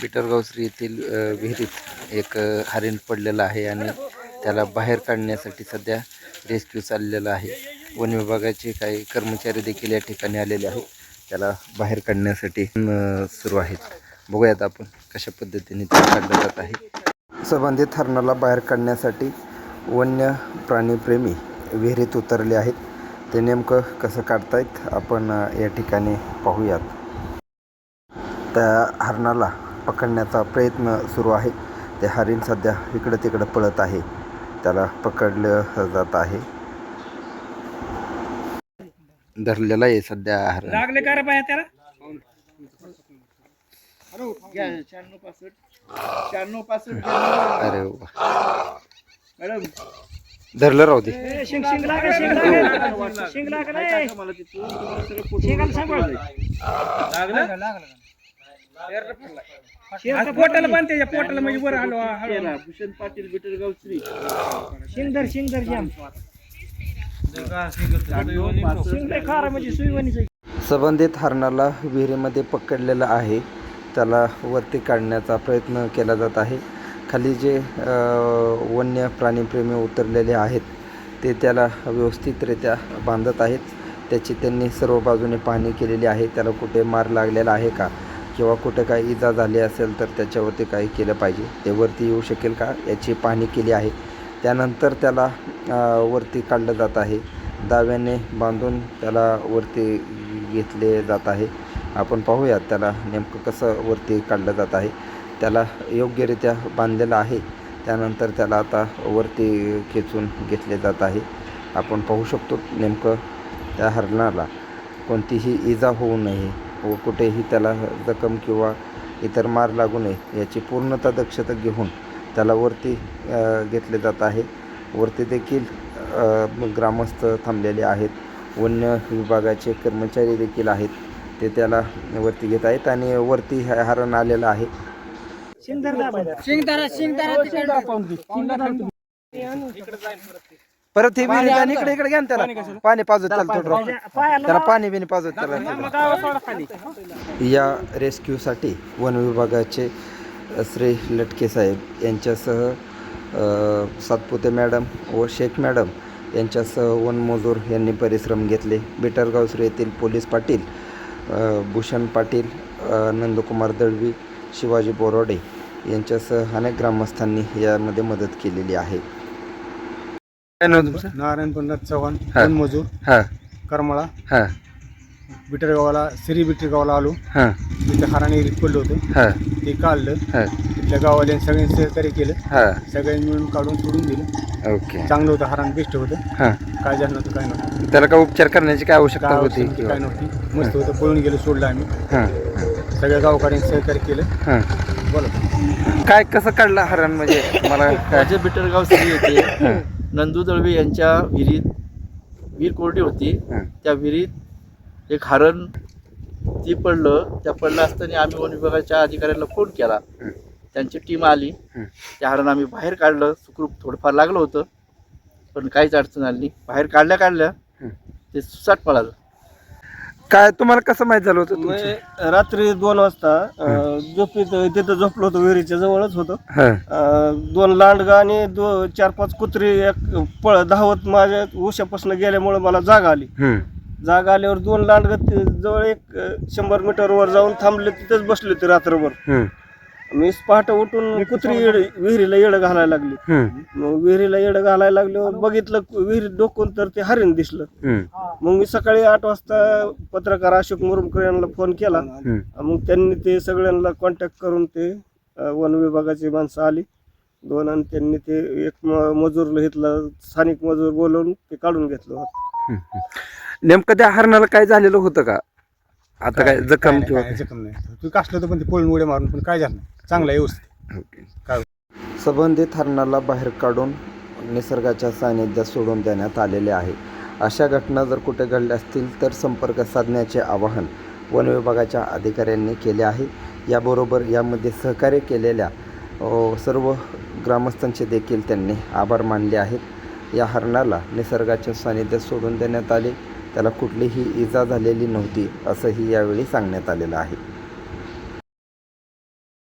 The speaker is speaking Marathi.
बिटरगावश्री येथील विहिरीत एक हरिण पडलेलं आहे आणि त्याला बाहेर काढण्यासाठी सध्या रेस्क्यू चाललेला आहे. वन विभागाचे काही कर्मचारी देखील या ठिकाणी आलेले आहेत. त्याला बाहेर काढण्यासाठी सुरू आहेत. बघूयात आपण कशा पद्धतीने ते काढलं जात आहे. संबंधित हरणाला बाहेर काढण्यासाठी वन्य प्राणीप्रेमी विहिरीत उतरले आहेत. ते नेमकं कसं काढतायत आपण या ठिकाणी पाहूयात. त्या हरणाला पकडण्याचा प्रयत्न सुरू आहे ते हरिण सध्या इकडं तिकडं पळत आहे त्याला पकडलं जात आहे धरलेला आहे सध्या हरण लागले का रे बाया त्याला अरे वा. मॅडम धरलं राहू दे ए, शिंग शिंग लागे शिंग लागे शिंग लागले लागलं पोटाला बांध त्याच्या पोटाला म्हणजे बरं आलो भूषण पाटील बिटरगाव श्री शिंगधर शिंगधर जाम. शिंग लय खारा म्हणजे सुईवणीचं. संबंधित हरणाला विहिरीमध्ये पकडलेलं आहे. त्याला वरती काढण्याचा प्रयत्न केला जात आहे. खाली जे वन्य प्राणीप्रेमी उतरलेले आहेत ते त्याला व्यवस्थितरित्या बांधत आहेत. त्याची त्यांनी सर्व बाजूने पाहणी केलेली आहे. त्याला कुठे मार लागलेला आहे का? किंवा कुठे काही इजा झाली असेल तर त्याच्यावरती काही केलं पाहिजे. ते वरती येऊ शकेल का? याची पाहणी केली आहे. त्यानंतर त्याला वरती काढलं जात आहे. दाव्याने बांधून त्याला वरती घेतले जात आहे. आपण पाहूयात त्याला नेमकं कसं वरती काढलं जात आहे. त्याला योग्यरित्या बांधलेलं आहे. त्यानंतर त्याला आता वरती खेचून घेतले जात आहे. आपण पाहू शकतो नेमकं त्या हरणाला कोणतीही इजा होऊ नये. व कुठेही त्याला जखम किंवा इतर मार लागू नये याची पूर्णतः दक्षता घेऊन त्याला वरती घेतले जात आहे. वरती देखील ग्रामस्थ थांबलेले आहेत. वन्य विभागाचे कर्मचारी देखील आहेत. ते त्याला वरती घेत आहेत आणि वरती हे हरण आलेलं आहे. शिंगधरा शिंगधरा परत हे विहिरीत आणि इकडे इकडे घ्या ना त्याला. पाणी पाजत थोडं त्याला पाणी बिणी पाजत त्याला या रेस्क्यूसाठी वन विभागाचे श्री लटके साहेब यांच्यासह सातपुते मॅडम व शेख मॅडम यांच्यासह वनमजूर यांनी परिश्रम घेतले. बिटरगावश्री येथील पोलीस पाटील भूषण पाटील नंदकुमार दळवी शिवाजी बोरोडे यांच्यासह अनेक ग्रामस्थांनी यामध्ये मदत केलेली आहे. काय नाव तुमचं? नारायण पंडित चव्हाण हा. मजूर हां. करमाळा. हां. बिटरगावाला श्री बिटरगावाला आलो. हां. तिथे हाराने पडलं होतं. हां. ते काढलं. हां. तिथल्या गावाला सगळ्यांनी सहकार्य केलं. हां. सगळ्यांनी मिळून काढून सोडून दिलं. ओके. चांगलं होतं हारान बेस्ट होतं. हां. काय झालं नव्हतं काय नव्हतं. त्याला काय उपचार करण्याची काय आवश्यकता काय होती? अडचण काय नव्हती. मस्त होतं पळून गेलं सोडलं आम्ही. हां. सगळ्या गावकऱ्यांनी सहकार्य केलं. हां. बोला. काय कसं काढलं हरण म्हणजे मला काय? बिटरगाव श्री येथे नंदू दळवे यांच्या विहिरीत विहीर कोरडी होती. त्या विहिरीत एक हरण ती पडलं. त्या पडलं असताना आम्ही वन विभागाच्या अधिकाऱ्यांना फोन केला. त्यांची टीम आली. त्या हरण आम्ही बाहेर काढलं. सुखरूप थोडंफार लागलं होतं. पण काहीच अडचण आली बाहेर काढल्या काढल्या. ते सुसाट पळालं. काय तुम्हाला कसं माहीत झालं होतं तुमचं? मी रात्री दोन वाजता अं, झोपीत तिथं झोपलो होतो विहिरीच्या जवळच होतो हां अं, दोन लांडगा आणि दो चार पाच कुत्री एक पळ धावत माझ्या उशापासून गेल्यामुळे मला जाग आली हम्म. जाग आल्यावर दोन लांडग जवळ एक अं, शंभर मीटरवर जाऊन थांबले तिथेच बसले होते रात्रभर हम्म. मी पहाटे उठून कुत्री येड विहिरीला येडं घालायला लागली. मग विहिरीला येडं घालायला लागल्यावर बघितलं विहिरीत डोकून तर ते हरिण दिसलं. मग मी सकाळी आठ वाजता पत्रकार अशोक मुरुमकर यांना फोन केला. मग त्यांनी ते सगळ्यांना कॉन्टॅक्ट करून ते वन विभागाची माणसं आली दोन आणि त्यांनी ते एक मजूर इथला स्थानिक मजूर बोलवून ते काढून घेतलं होतं. नेमकं त्या हरणाला काय झालेलं होतं का आता काय जखम किंवा काय जखम नाही. तू कासलं पण ते पळून उड्या मारून पण काय झालं नाही. चांगलं आहे व्यवस्थित. ओके. काय? संबंधित हरणाला बाहेर काढून निसर्गाच्या सानिध्यात सोडून देण्यात आलेले आहे. अशा घटना जर कुठे घडल्या असतील तर संपर्क साधण्याचे आवाहन वन विभागाच्या अधिकाऱ्यांनी केले आहे. याबरोबर यामध्ये सहकार्य केलेल्या अ, सर्व ग्रामस्थांचे देखील त्यांनी आभार मानले आहेत. या हरणाला निसर्गाच्या सानिध्यात सोडून देण्यात आले. त्याला कुठलीही इजा झालेली नव्हती असंही यावेळी सांगण्यात आलेलं आहे.